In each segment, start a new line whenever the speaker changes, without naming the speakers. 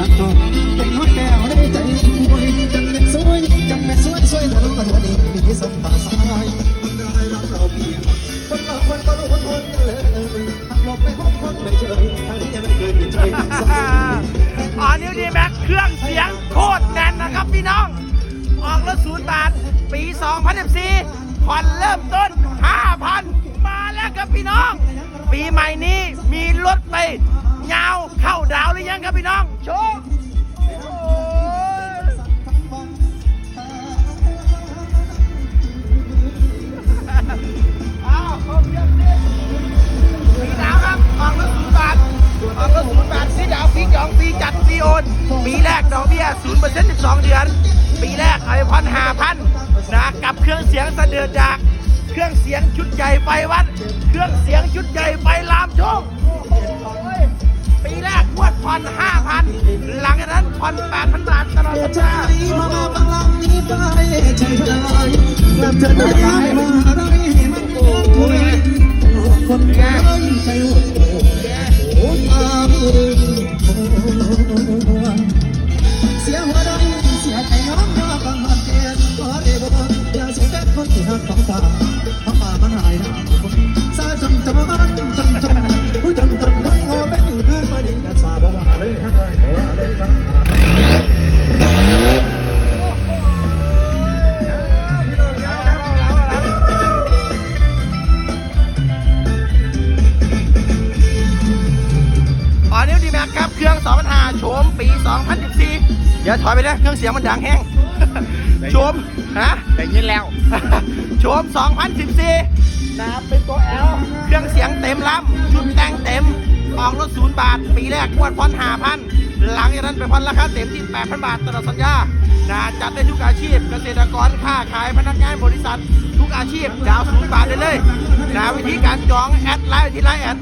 ลักตัวเป็นหัวแก้วได้ใจบุยจำเป็นสวยจำเป็นสวยสวยแต่รู้กันว่าดีมีสมภาษาไทยมันได้รักเราเพียงคนเราคน
ก็รู้คนคนกันเลยหลบไปห้
องคนไม่เจอทางนี้ยั
งไม่เคยมีใจ
อ๋อนิ้วดีแม็กเครื่องเสียงโคตรแน่นนะครับพี่น้อง ออกรถศูนย์บาท ปี 2014ผ่อนเริ่มต้น 5,000 มาแล้วครับพี่น้อง ปีใหม่นี้มีรถไป ยาวเข้าดฟรีโอนปีแรกดอกเบี้ยศูนย์เปอร์เซ็นต์12 เดือน ปีแรกเอพันห้าพันนะกับเครื่องเสียงเสดือจาก เครื่องเสียงชุดใหญ่ไฟวัด เครื่องเสียง ผ่อนแปดพันบาทตลอดสัปดาห์
มาบังลังนี้ไปใจเธอลำเธอได้มาได้มันโอ้ยคนแก่ใจใจโนิ้
วดีแม็กครับ เครื่อง2,500โฉมปี 2014 เดี๋ยวถอยไปนะ เครื่องเสียงมันดังแห้งโฉมฮะ
ได้ยินแล้ว
โฉม2014นะครับเป็นตัว L เครื่องเสียงเต็มลำชุดแต่งเต็มออกรถศูนย์บาท ปีแรกงวดผ่อน5,000หลังจากนั้นไปผ่อนราคาเต็มที่ 8,000 บาทตลอดสัญญานะจัดได้ทุกอาชีพ เกษตรกรค้าขายพนักงานบริษัท ทุกอาชีพดาวศูนย์บาทได้เลยนะวิธีการจองแอดไลน์ที่ไลน์แอด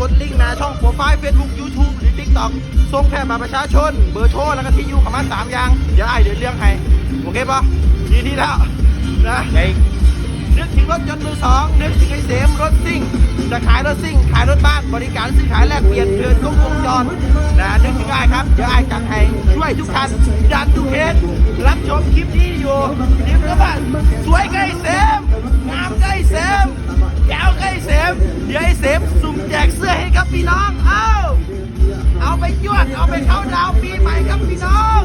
กดลิงก์หน้าช่องโปรไฟล์ Facebook YouTube หรือ TikTok ส่งแค่บัตรประชาชน เบอร์โทรแล้วก็ที่อยู่ประมาณ3อย่าง เดี๋ยวไอ้เดี๋ยวเรื่องให้ โอเคปะทีที่แล้วนะ
ไอ้
นึกถึงรถยนต์มือสองนึกถึงไอ้เสมรถซิ่ง จะขายรถซิ่ง ขายรถบ้าน บริการซื้อขายแลกเปลี่ยนเดินครบวงจรนะนึกถึงไอ้ครับ เดี๋ยวไอ้จัดให้ช่วยทุกคันดันทุกเคสรับชมคลิปนี้อยู่ยิ้มแล้วบ้านสวยใกล้เสมงามใกล้เสมแก้วใกล้เสมเดี๋ยวไอ้เสม กเสื้อให้ครับพี่น้อง เอาเอาไปยวด เอาไปเข้าดาวปีใหม่ครับพี่น้อง